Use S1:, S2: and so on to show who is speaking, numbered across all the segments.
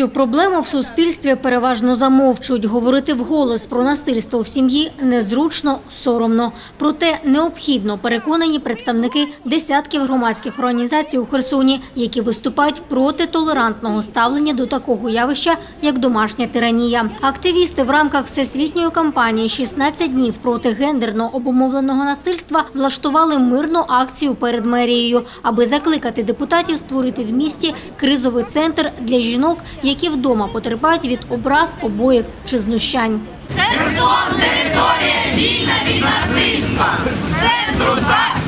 S1: Цю проблему в суспільстві переважно замовчують. Говорити вголос про насильство в сім'ї незручно, соромно. Проте необхідно переконані представники десятків громадських організацій у Херсоні, які виступають проти толерантного ставлення до такого явища, як домашня тиранія. Активісти в рамках всесвітньої кампанії «16 днів проти гендерно обумовленого насильства влаштували мирну акцію перед мерією, аби закликати депутатів створити в місті кризовий центр для жінок, які вдома потерпають від образ, побоїв чи знущань.
S2: Херсон територія вільна від насильства. Центру ні.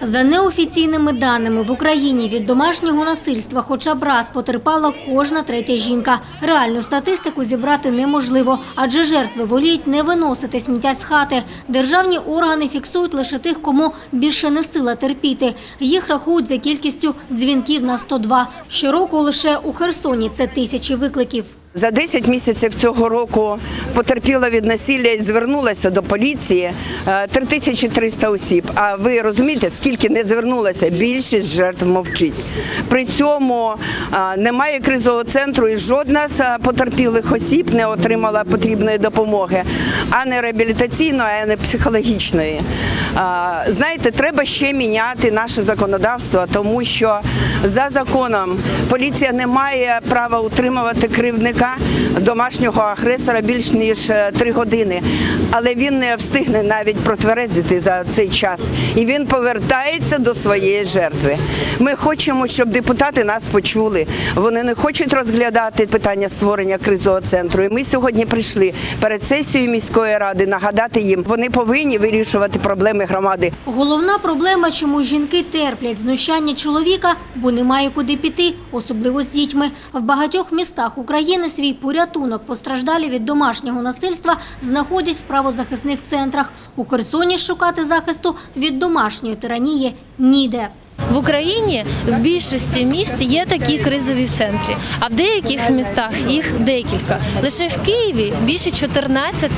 S1: За неофіційними даними в Україні від домашнього насильства хоча б раз потерпала кожна третя жінка. Реальну статистику зібрати неможливо, адже жертви воліють не виносити сміття з хати. Державні органи фіксують лише тих, кому більше не сила терпіти. Їх рахують за кількістю дзвінків на 102. Щороку лише у Херсоні це тисячі викликів.
S3: За 10 місяців цього року потерпіла від насилля і звернулася до поліції е, 3300 осіб. А ви розумієте, скільки не звернулося? Більшість жертв мовчить. При цьому е, немає кризового центру і жодна з е, потерпілих осіб не отримала потрібної допомоги, а не реабілітаційної, а не психологічної. Е, Знаєте, треба ще міняти наше законодавство, тому що за законом поліція не має права утримувати кривдника домашнього агресора більш ніж е, три години, але він не встигне навіть протверезити за цей час, і він повертається до своєї жертви. Ми хочемо, щоб депутати нас почули. Вони не хочуть розглядати питання створення кризового центру. І ми сьогодні прийшли перед сесією міської ради нагадати їм, вони повинні вирішувати проблеми громади.
S1: Головна проблема, чому жінки терплять знущання чоловіка, бо немає куди піти, особливо з дітьми. В багатьох містах України свій порятунок постраждалі від домашнього насильства знаходять в правозахисних центрах. У Херсоні шукати захисту від домашньої тиранії ніде.
S4: В Україні в більшості міст є такі кризові центри, а в деяких містах їх декілька. Лише в Києві більше 14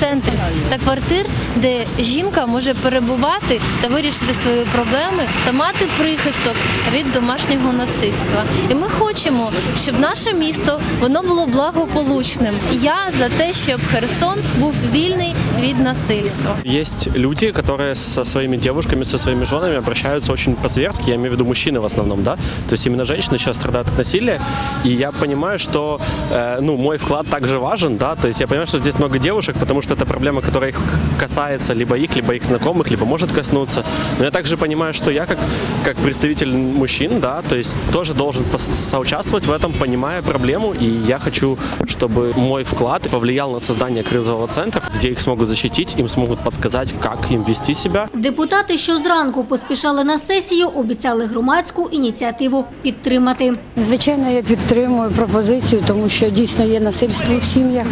S4: центрів та квартир, де жінка може перебувати та вирішити свої проблеми та мати прихисток від домашнього насильства. І ми хочемо, щоб наше місто воно було благополучним. Я за те, щоб Херсон був вільний від насильства.
S5: Есть люди, которые со своими девушками, со своими женами обращаются очень по-зверски, я имею в виду мужчины в основном, да, то есть именно женщины сейчас страдают от насилия, и я понимаю, что, э, ну, мой вклад также важен, да, то есть я понимаю, что здесь много девушек, потому что это проблема, которая их касается либо их, либо их знакомых, либо может коснуться, но я также понимаю, что я как, как представитель мужчин, да, то есть тоже должен соучаствовать в этом, понимая проблему, и я хочу, чтобы мой вклад повлиял на создание кризового центра, где их смогут защитить, им смогут подсказать, как им вести себя.
S1: Депутати, що зранку поспішали на сесію, обіцяли громадську ініціативу підтримати.
S6: Звичайно, я підтримую пропозицію, тому що дійсно є насильство в сім'ях,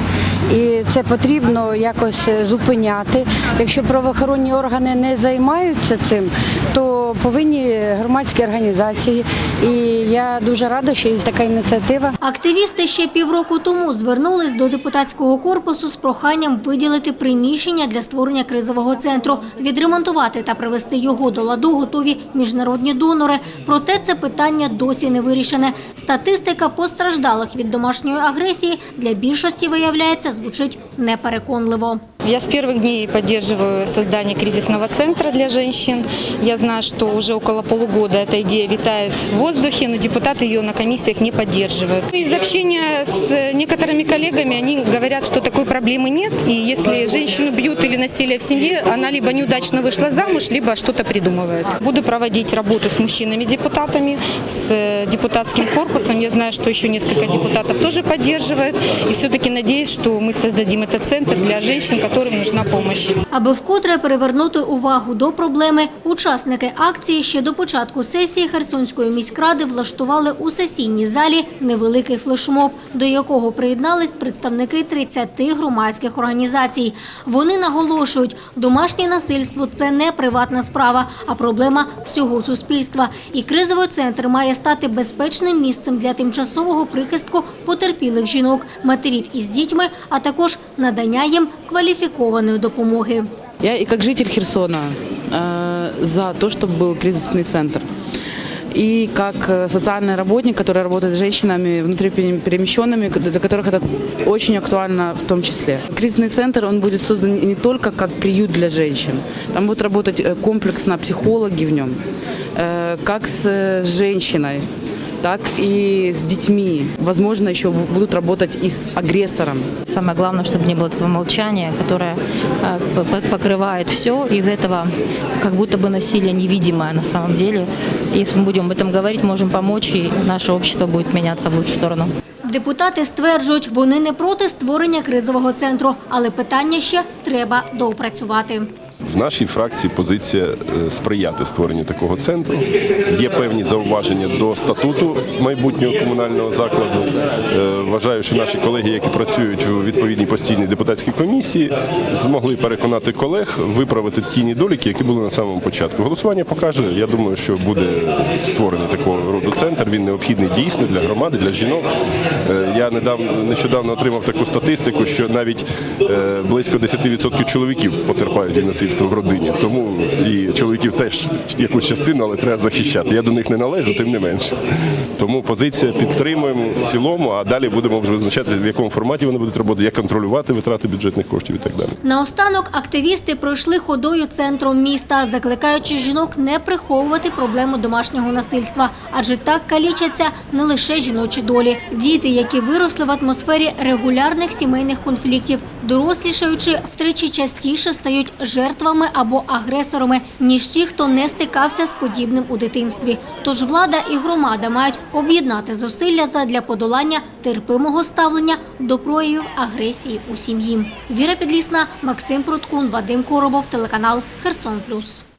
S6: і це потрібно якось е, зупиняти. Якщо правоохоронні органи не займаються цим, то повинні громадські організації. І я дуже рада, що є така ініціатива.
S1: Активісти ще півроку тому звернулись до депутатського корпусу з проханням виділити приміщення для створення кризового центру, відремонтувати та привести його до ладу готові міжнародні донори. Проте це питання досі не вирішене. Статистика постраждалих від домашньої агресії для більшості виявляється звучить непереконливо.
S7: Я с первых дней поддерживаю создание кризисного центра для женщин. Я знаю, что уже около полугода эта идея витает в воздухе, но депутаты ее на комиссиях не поддерживают. Из общения с некоторыми коллегами они говорят, что такой проблемы нет, и если женщину бьют или насилие в семье, она либо неудачно вышла замуж, либо что-то придумывает. Буду проводить работу с мужчинами-депутатами, с э, депутатским корпусом. Я знаю, что еще несколько депутатов тоже поддерживают. И все-таки надеюсь, что мы создадим этот центр для женщин, которым нужна помощь.
S1: Аби вкотре привернути увагу до проблеми, учасники акції ще до початку сесії Херсонської міськради влаштували у сесійній залі невеликий флешмоб, до якого приєднались представники 30 громадських організацій. Вони наголошують, домашнє насильство – це не приватна справа, а проблема всього суспільства. І кризовий центр має стати безпечним місцем для тимчасового прихистку потерпілих жінок, матерів із дітьми, а також надання їм кваліфікованої допомоги.
S8: Я и как житель Херсона э, за то, чтобы был кризисный центр. и как э, социальный работник, который работает с женщинами внутриперемещенными, для которых это очень актуально в том числе. Кризисный центр, он будет создан не только как приют для женщин, там будут работать э, комплексно психологи в нем, э, как с э, женщиной, так и с детьми. Возможно, еще будут работать и с агрессором.
S9: Самое главное, чтобы не было этого молчания, которое э, п- п- покрывает все. Из этого как будто бы насилие невидимое на самом деле. Если мы будем об этом говорить, можем помочь, и наше общество будет меняться в лучшую сторону.
S1: Депутати стверджують, вони не проти створення кризового центру, але питання ще треба доопрацювати.
S10: В нашій фракції позиція е, сприяти створенню такого центру. Є певні зауваження до статуту майбутнього комунального закладу. Е, Вважаю, що наші колеги, які працюють у відповідній постійній депутатській комісії, змогли переконати колег виправити ті недоліки, які були на самому початку. Голосування покаже. Я думаю, що буде створений такого роду центр. Він необхідний дійсно для громади, для жінок. Е, Я нещодавно отримав таку статистику, що навіть близько 10% чоловіків потерпають від насильства в родині. Тому і чоловіків теж якусь частину, але треба захищати. Я до них не належу, тим не менше. Тому позиція підтримуємо в цілому, а далі будемо вже визначати, в якому форматі вони будуть роботи, як контролювати витрати бюджетних коштів і так далі.
S1: Наостанок активісти пройшли ходою центром міста, закликаючи жінок не приховувати проблему домашнього насильства, адже так калічаться не лише жіночі долі. Діти, які виросли в атмосфері регулярних сімейних конфліктів, дорослішаючи втричі частіше стають жертвами або агресорами, ніж ті, хто не стикався з подібним у дитинстві. Тож влада і громада мають об'єднати зусилля задля подолання терпимого ставлення до проявів агресії у сім'ї. Віра Підлісна, Максим Пруткун, Вадим Коробов, телеканал Херсон Плюс.